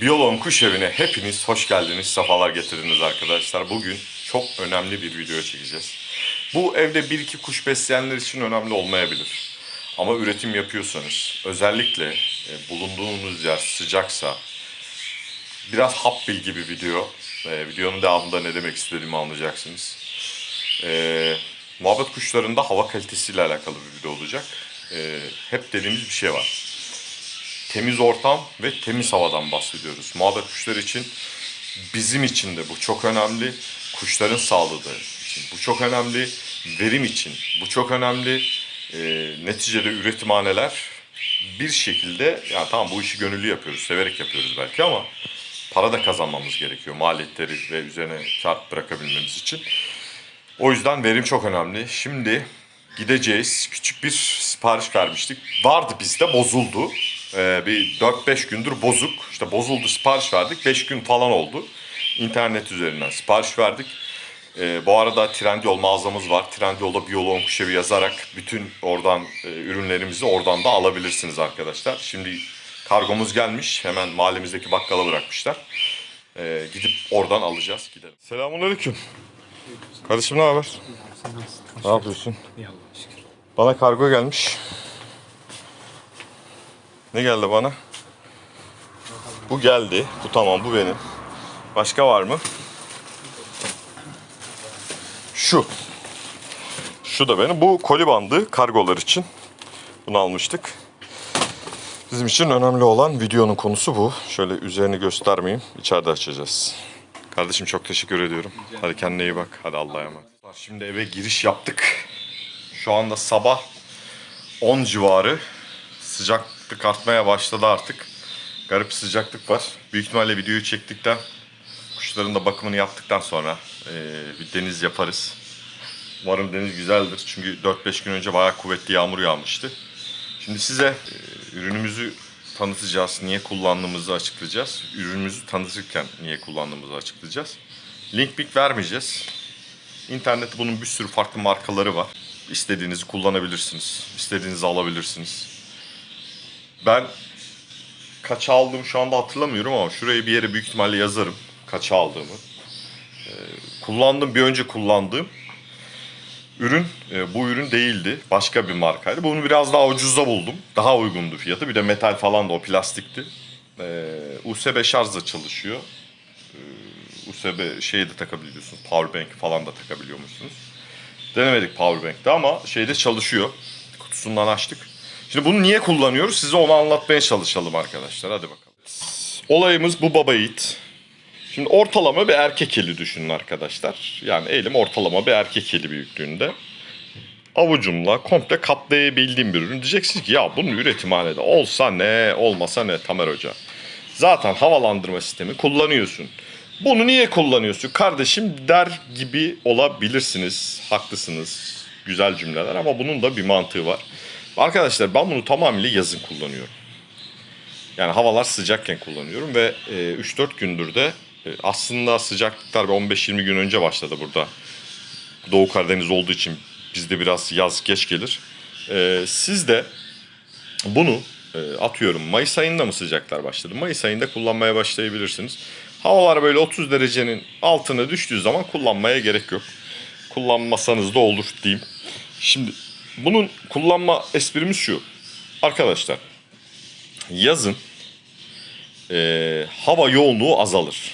Biyolon Kuş Evi'ne hepiniz hoş geldiniz, sefalar getirdiniz arkadaşlar. Bugün çok önemli bir video çekeceğiz. Bu evde bir iki kuş besleyenler için önemli olmayabilir. Ama üretim yapıyorsanız, özellikle e, bulunduğunuz yer sıcaksa, biraz hap bilgi bir video. E, videonun devamında ne demek istediğimi anlayacaksınız. E, muhabbet kuşlarında hava kalitesiyle alakalı bir video olacak. E, hep dediğimiz bir şey var temiz ortam ve temiz havadan bahsediyoruz. Muhabbet kuşları için bizim için de bu çok önemli. Kuşların sağlığı için bu çok önemli. Verim için bu çok önemli. Ee, neticede üretimhaneler bir şekilde yani tamam bu işi gönüllü yapıyoruz, severek yapıyoruz belki ama para da kazanmamız gerekiyor maliyetleri ve üzerine kar bırakabilmemiz için. O yüzden verim çok önemli. Şimdi gideceğiz. Küçük bir sipariş vermiştik. Vardı bizde bozuldu. Ee, bir 4-5 gündür bozuk. İşte bozuldu sipariş verdik. 5 gün falan oldu. İnternet üzerinden sipariş verdik. Ee, bu arada Trendyol mağazamız var. Trendyol'da Biyoloğun Kuşevi yazarak bütün oradan e, ürünlerimizi oradan da alabilirsiniz arkadaşlar. Şimdi kargomuz gelmiş. Hemen mahallemizdeki bakkala bırakmışlar. Ee, gidip oradan alacağız. Gidelim. Selamünaleyküm. Kardeşim ne haber? Ne yapıyorsun? Bana kargo gelmiş. Ne geldi bana? Bu geldi. Bu tamam bu benim. Başka var mı? Şu. Şu da benim. Bu koli bandı kargolar için. Bunu almıştık. Bizim için önemli olan videonun konusu bu. Şöyle üzerini göstermeyeyim. İçeride açacağız. Kardeşim çok teşekkür ediyorum. Hadi kendine iyi bak. Hadi Allah'a emanet. Şimdi eve giriş yaptık. Şu anda sabah 10 civarı. Sıcaklık artmaya başladı artık. Garip sıcaklık var. Büyük ihtimalle videoyu çektikten, kuşların da bakımını yaptıktan sonra eee, bir deniz yaparız. Umarım deniz güzeldir. Çünkü 4-5 gün önce bayağı kuvvetli yağmur yağmıştı. Şimdi size e, ürünümüzü tanıtacağız, niye kullandığımızı açıklayacağız. Ürünümüzü tanıtırken niye kullandığımızı açıklayacağız. Link big vermeyeceğiz. İnternette bunun bir sürü farklı markaları var. İstediğinizi kullanabilirsiniz. İstediğinizi alabilirsiniz. Ben kaça aldığımı şu anda hatırlamıyorum ama şuraya bir yere büyük ihtimalle yazarım. Kaça aldığımı. Ee, kullandım bir önce kullandığım ürün e, bu ürün değildi. Başka bir markaydı. Bunu biraz daha ucuzda buldum. Daha uygundu fiyatı. Bir de metal falan da o plastikti. Ee, USB şarjla çalışıyor. USB şeyi de takabiliyorsunuz. Powerbank falan da takabiliyormuşsunuz. Denemedik powerbank'te ama şeyde çalışıyor. Kutusundan açtık. Şimdi bunu niye kullanıyoruz? Size onu anlatmaya çalışalım arkadaşlar. Hadi bakalım. Olayımız bu baba yiğit. Şimdi ortalama bir erkek eli düşünün arkadaşlar. Yani elim ortalama bir erkek eli büyüklüğünde. Avucumla komple kaplayabildiğim bir ürün. Diyeceksiniz ki ya bunun üretimhanede olsa ne olmasa ne Tamer Hoca. Zaten havalandırma sistemi kullanıyorsun. Bunu niye kullanıyorsun kardeşim der gibi olabilirsiniz. Haklısınız. Güzel cümleler ama bunun da bir mantığı var. Arkadaşlar ben bunu tamamıyla yazın kullanıyorum. Yani havalar sıcakken kullanıyorum ve e, 3-4 gündür de e, aslında sıcaklıklar bir 15-20 gün önce başladı burada. Doğu Karadeniz olduğu için bizde biraz yaz geç gelir. E, siz de bunu e, atıyorum Mayıs ayında mı sıcaklar başladı? Mayıs ayında kullanmaya başlayabilirsiniz. Havalar böyle 30 derecenin altına düştüğü zaman kullanmaya gerek yok. Kullanmasanız da olur diyeyim. Şimdi bunun kullanma esprimiz şu. Arkadaşlar yazın e, hava yoğunluğu azalır.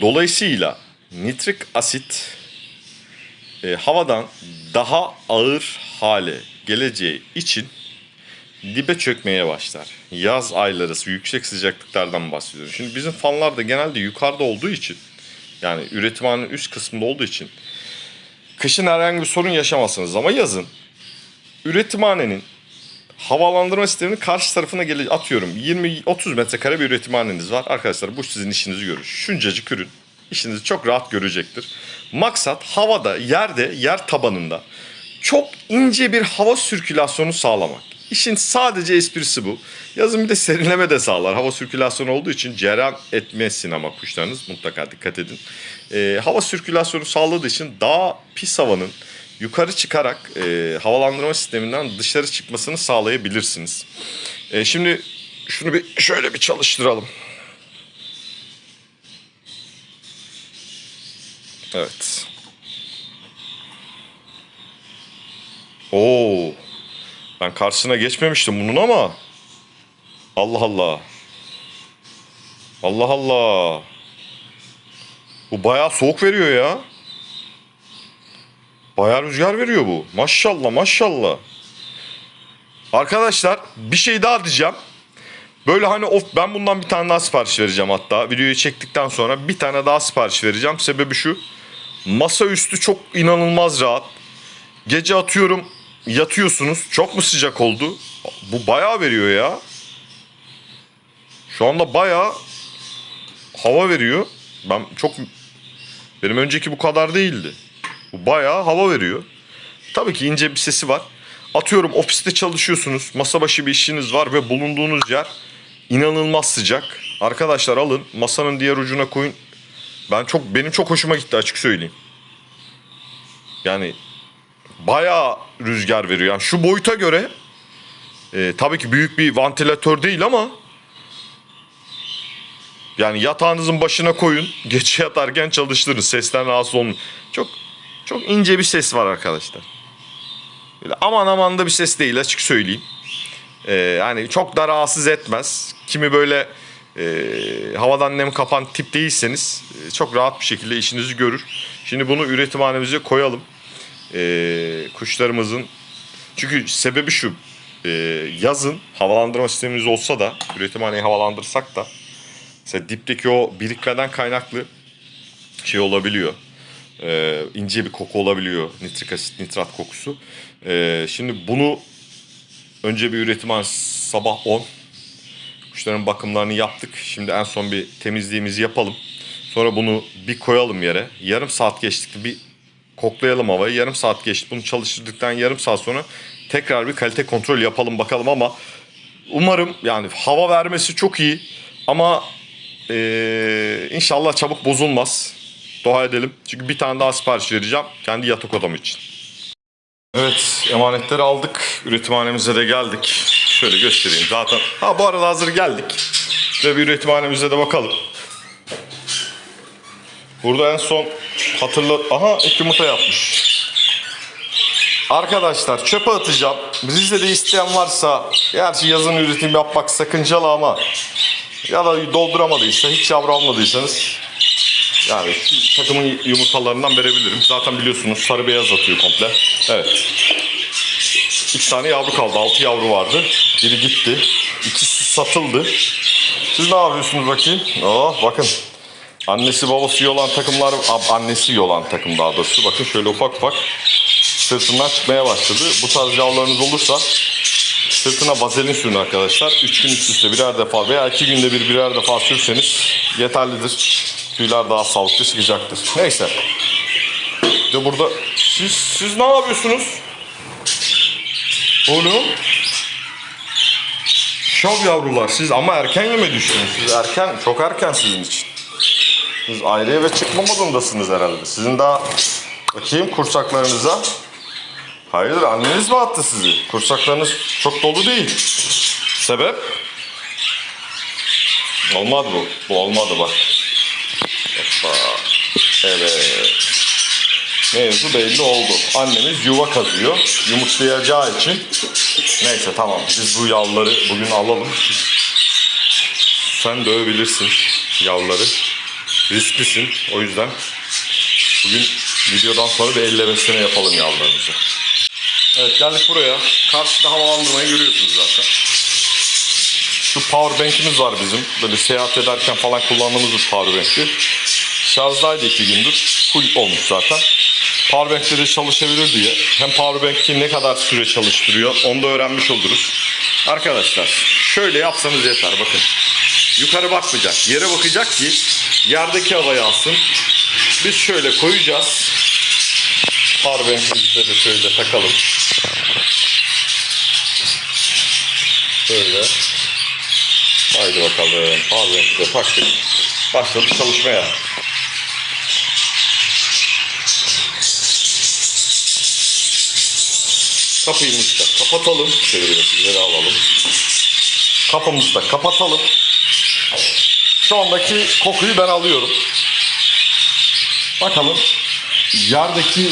Dolayısıyla nitrik asit e, havadan daha ağır hale geleceği için dibe çökmeye başlar. Yaz ayları yüksek sıcaklıklardan bahsediyorum. Şimdi bizim fanlar da genelde yukarıda olduğu için yani üretimhanenin üst kısmında olduğu için kışın herhangi bir sorun yaşamazsınız ama yazın üretimhanenin havalandırma sisteminin karşı tarafına gele atıyorum 20-30 metrekare bir üretimhaneniz var. Arkadaşlar bu sizin işinizi görür. Şuncacık ürün işinizi çok rahat görecektir. Maksat havada, yerde, yer tabanında çok ince bir hava sirkülasyonu sağlamak. İşin sadece esprisi bu. Yazın bir de serinleme de sağlar. Hava sirkülasyonu olduğu için cereyan etmesin ama kuşlarınız mutlaka dikkat edin. Ee, hava sirkülasyonu sağladığı için daha pis havanın yukarı çıkarak e, havalandırma sisteminden dışarı çıkmasını sağlayabilirsiniz. E, şimdi Şunu bir şöyle bir çalıştıralım. Evet. Oo. Ben karşısına geçmemiştim bunun ama. Allah Allah. Allah Allah. Bu bayağı soğuk veriyor ya. Bayağı rüzgar veriyor bu. Maşallah maşallah. Arkadaşlar bir şey daha diyeceğim. Böyle hani of ben bundan bir tane daha sipariş vereceğim hatta. Videoyu çektikten sonra bir tane daha sipariş vereceğim. Sebebi şu. Masaüstü çok inanılmaz rahat. Gece atıyorum yatıyorsunuz. Çok mu sıcak oldu? Bu bayağı veriyor ya. Şu anda bayağı hava veriyor. Ben çok benim önceki bu kadar değildi. Bu bayağı hava veriyor. Tabii ki ince bir sesi var. Atıyorum ofiste çalışıyorsunuz. Masa başı bir işiniz var ve bulunduğunuz yer inanılmaz sıcak. Arkadaşlar alın masanın diğer ucuna koyun. Ben çok benim çok hoşuma gitti açık söyleyeyim. Yani bayağı rüzgar veriyor. Yani şu boyuta göre e, tabii ki büyük bir vantilatör değil ama yani yatağınızın başına koyun. Gece yatarken çalıştırın. Sesten rahatsız olun. Çok çok ince bir ses var arkadaşlar. Böyle aman aman da bir ses değil açık söyleyeyim. Ee, yani çok da rahatsız etmez. Kimi böyle e, havadan nem kapan tip değilseniz e, çok rahat bir şekilde işinizi görür. Şimdi bunu üretimhanemize koyalım. Ee, kuşlarımızın çünkü sebebi şu e, yazın havalandırma sistemimiz olsa da üretimhaneyi havalandırsak da mesela dipteki o birikmeden kaynaklı şey olabiliyor. Ee, ince bir koku olabiliyor. Nitrik asit, nitrat kokusu. Ee, şimdi bunu önce bir üretim sabah 10. Kuşların bakımlarını yaptık. Şimdi en son bir temizliğimizi yapalım. Sonra bunu bir koyalım yere. Yarım saat geçtikte bir koklayalım havayı. Yarım saat geçti. Bunu çalıştırdıktan yarım saat sonra tekrar bir kalite kontrol yapalım bakalım ama umarım yani hava vermesi çok iyi ama ee, inşallah çabuk bozulmaz. Dua edelim. Çünkü bir tane daha sipariş vereceğim. Kendi yatak odam için. Evet emanetleri aldık. Üretimhanemize de geldik. Şöyle göstereyim zaten. Ha bu arada hazır geldik. Ve bir üretimhanemize de bakalım. Burada en son hatırla... Aha ilk yumurta yapmış. Arkadaşlar çöpe atacağım. Rize'de isteyen varsa gerçi yazın üretim yapmak sakıncalı ama ya da dolduramadıysa hiç yavru almadıysanız yani takımın yumurtalarından verebilirim. Zaten biliyorsunuz sarı beyaz atıyor komple. Evet. İki tane yavru kaldı. Altı yavru vardı. Biri gitti. İkisi satıldı. Siz ne yapıyorsunuz bakayım? Oh bakın. Annesi babası yolan takımlar, annesi yolan takım daha doğrusu. Bakın şöyle ufak ufak sırtından çıkmaya başladı. Bu tarz yavrularınız olursa sırtına vazelin sürün arkadaşlar. 3 gün üst üste birer defa veya 2 günde bir birer defa sürseniz yeterlidir. Tüyler daha sağlıklı çıkacaktır. Neyse. De burada siz siz ne yapıyorsunuz? Oğlum. Şov yavrular siz ama erken yeme düştünüz. Siz erken, çok erken sizin için. Siz aile eve çıkma modundasınız herhalde. Sizin daha bakayım kursaklarınıza. Hayırdır anneniz mi attı sizi? Kursaklarınız çok dolu değil. Sebep? Olmadı bu. Bu olmadı bak. Hoppa. Evet. Mevzu belli oldu. Annemiz yuva kazıyor. Yumurtlayacağı için. Neyse tamam. Biz bu yavruları bugün alalım. Sen dövebilirsin yavruları. Risklisin. O yüzden bugün videodan sonra bir ellemesini yapalım yavrularımızı. Evet geldik buraya. Karşıda havalandırmayı görüyorsunuz zaten. Şu power bank'imiz var bizim. Böyle seyahat ederken falan kullandığımız bir power bank'ti. Şarjdaydı iki gündür. Full olmuş zaten. Power bank'te de çalışabilir diye. Hem power bank'i ne kadar süre çalıştırıyor onu da öğrenmiş oluruz. Arkadaşlar şöyle yapsanız yeter bakın. Yukarı bakmayacak. Yere bakacak ki yerdeki havayı alsın. Biz şöyle koyacağız. Power bank'imizi de şöyle takalım. Böyle. Haydi bakalım. De taktık. Başladık çalışmaya. Kapıyı da kapatalım. Şöyle ileri alalım. Kapımızı da kapatalım. Şu andaki kokuyu ben alıyorum. Bakalım yerdeki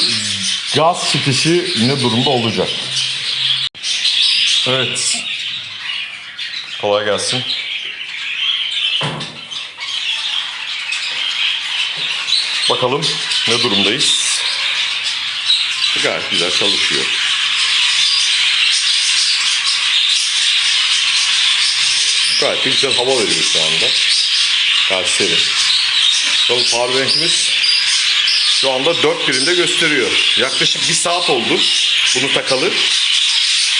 gaz çıkışı ne durumda olacak. Evet. Kolay gelsin. Bakalım ne durumdayız. Gayet güzel çalışıyor. Gayet güzel hava veriyor şu anda. Gayet serin. Bakalım powerbank'imiz şu anda dört birinde gösteriyor. Yaklaşık bir saat oldu bunu takalı.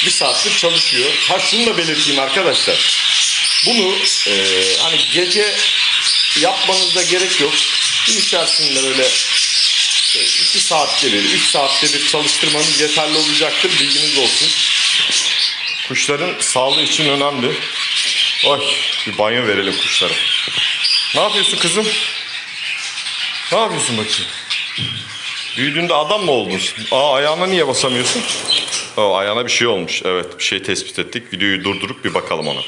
Bir saattir çalışıyor. Ha şunu da belirteyim arkadaşlar. Bunu e, hani gece yapmanıza gerek yok. Gün içerisinde böyle e, iki saatte bir, üç saatte bir çalıştırmanız yeterli olacaktır. Bilginiz olsun. Kuşların sağlığı için önemli. Oy bir banyo verelim kuşlara. Ne yapıyorsun kızım? Ne yapıyorsun bakayım? Büyüdüğünde adam mı oldun? Aa ayağına niye basamıyorsun? Aa, ayağına bir şey olmuş. Evet bir şey tespit ettik. Videoyu durdurup bir bakalım ona.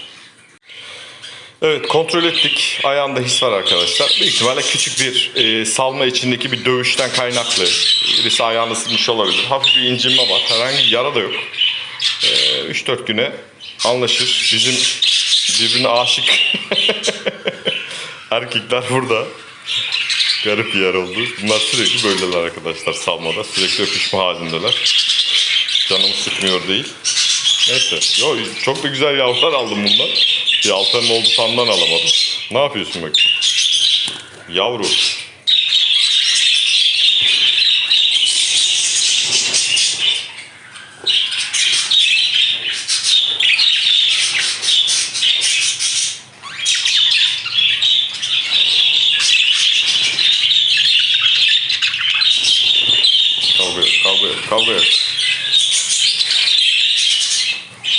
Evet kontrol ettik. Ayağında his var arkadaşlar. Büyük ihtimalle küçük bir e, salma içindeki bir dövüşten kaynaklı. Birisi ayağını ısırmış olabilir. Hafif bir incinme var. Herhangi bir yara da yok. E, 3-4 güne anlaşır. Bizim birbirine aşık erkekler burada. Garip bir yer oldu. Bunlar sürekli böyleler arkadaşlar salmada. Sürekli öpüşme halindeler. Canımı sıkmıyor değil. Neyse. Yo, çok da güzel yavrular aldım bundan. Bir altanın oldu tandan alamadım. Ne yapıyorsun bakayım? Yavru.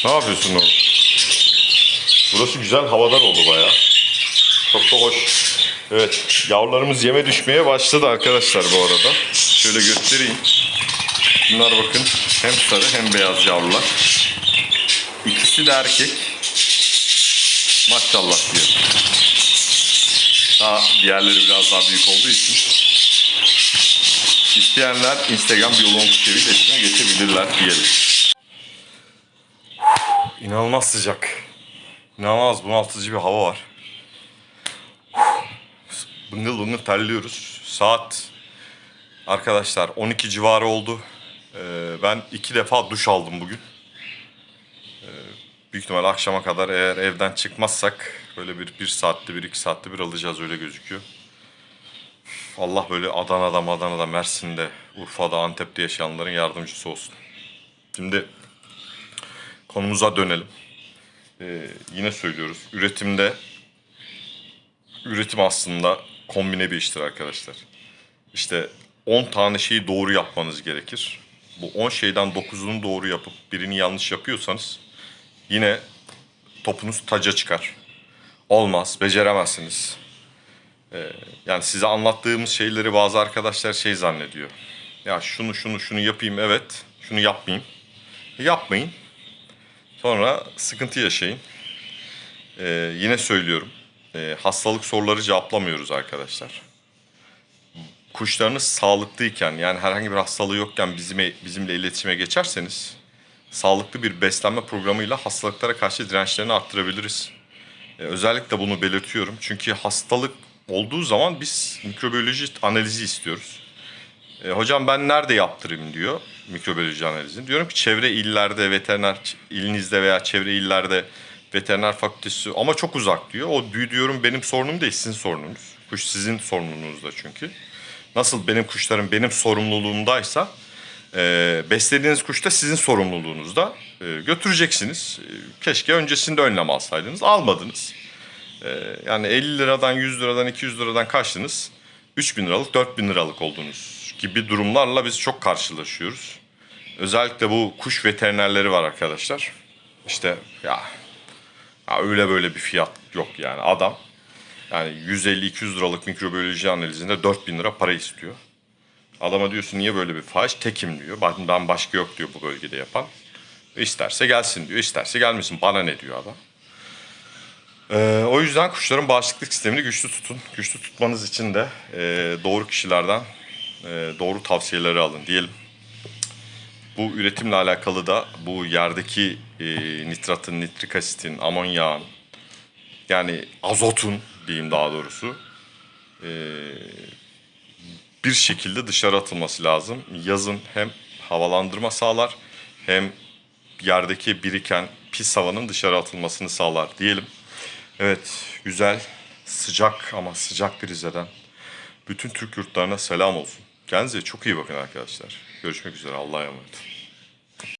Ne yapıyorsun oğlum? Burası güzel havadar oldu baya. Çok da hoş. Evet, yavrularımız yeme düşmeye başladı arkadaşlar bu arada. Şöyle göstereyim. Bunlar bakın hem sarı hem beyaz yavrular. İkisi de erkek. Maşallah diyor. Daha diğerleri biraz daha büyük olduğu için. İsteyenler Instagram kuşevi iletişime geçebilirler diyelim. İnanılmaz sıcak. İnanılmaz bunaltıcı bir hava var. Bıngıl bıngıl terliyoruz. Saat arkadaşlar 12 civarı oldu. Ee, ben iki defa duş aldım bugün. Ee, büyük ihtimalle akşama kadar eğer evden çıkmazsak böyle bir, bir saatte bir iki saatte bir alacağız öyle gözüküyor. Allah böyle Adana'da, Adana'da, Mersin'de, Urfa'da, Antep'te yaşayanların yardımcısı olsun. Şimdi konumuza dönelim. Ee, yine söylüyoruz. Üretimde üretim aslında kombine bir iştir arkadaşlar. İşte 10 tane şeyi doğru yapmanız gerekir. Bu 10 şeyden 9'unu doğru yapıp birini yanlış yapıyorsanız yine topunuz taca çıkar. Olmaz, beceremezsiniz. Ee, yani size anlattığımız şeyleri bazı arkadaşlar şey zannediyor. Ya şunu şunu şunu yapayım evet, şunu yapmayayım. Yapmayın. Sonra sıkıntı yaşayın. Ee, yine söylüyorum. Ee, hastalık soruları cevaplamıyoruz arkadaşlar. Kuşlarınız sağlıklıyken yani herhangi bir hastalığı yokken bizime, bizimle iletişime geçerseniz sağlıklı bir beslenme programıyla hastalıklara karşı dirençlerini arttırabiliriz. Ee, özellikle bunu belirtiyorum. Çünkü hastalık olduğu zaman biz mikrobiyoloji analizi istiyoruz. E, hocam ben nerede yaptırayım diyor mikrobiyoloji analizini. Diyorum ki çevre illerde veteriner ilinizde veya çevre illerde veteriner fakültesi ama çok uzak diyor. O diyorum benim sorunum değil sizin sorununuz. Kuş sizin sorumluluğunuzda çünkü. Nasıl benim kuşlarım benim sorumluluğumdaysa e, beslediğiniz kuş da sizin sorumluluğunuzda e, götüreceksiniz. E, keşke öncesinde önlem alsaydınız. Almadınız. E, yani 50 liradan 100 liradan 200 liradan kaçtınız. 3000 liralık 4000 liralık oldunuz gibi durumlarla biz çok karşılaşıyoruz. Özellikle bu kuş veterinerleri var arkadaşlar. İşte ya, ya öyle böyle bir fiyat yok yani adam yani 150-200 liralık mikrobiyoloji analizinde 4000 lira para istiyor. Adama diyorsun niye böyle bir fahiş? Tekim diyor. Ben, başka yok diyor bu bölgede yapan. İsterse gelsin diyor. isterse gelmesin. Bana ne diyor adam. Ee, o yüzden kuşların bağışıklık sistemini güçlü tutun. Güçlü tutmanız için de e, doğru kişilerden e, doğru tavsiyeleri alın diyelim. Bu üretimle alakalı da bu yerdeki e, nitratın, nitrik asitin, amonyağın yani azotun diyeyim daha doğrusu e, bir şekilde dışarı atılması lazım. Yazın hem havalandırma sağlar hem yerdeki biriken pis havanın dışarı atılmasını sağlar diyelim. Evet, güzel, sıcak ama sıcak bir Rize'den bütün Türk yurtlarına selam olsun. Kendinize çok iyi bakın arkadaşlar. Görüşmek üzere. Allah'a emanet.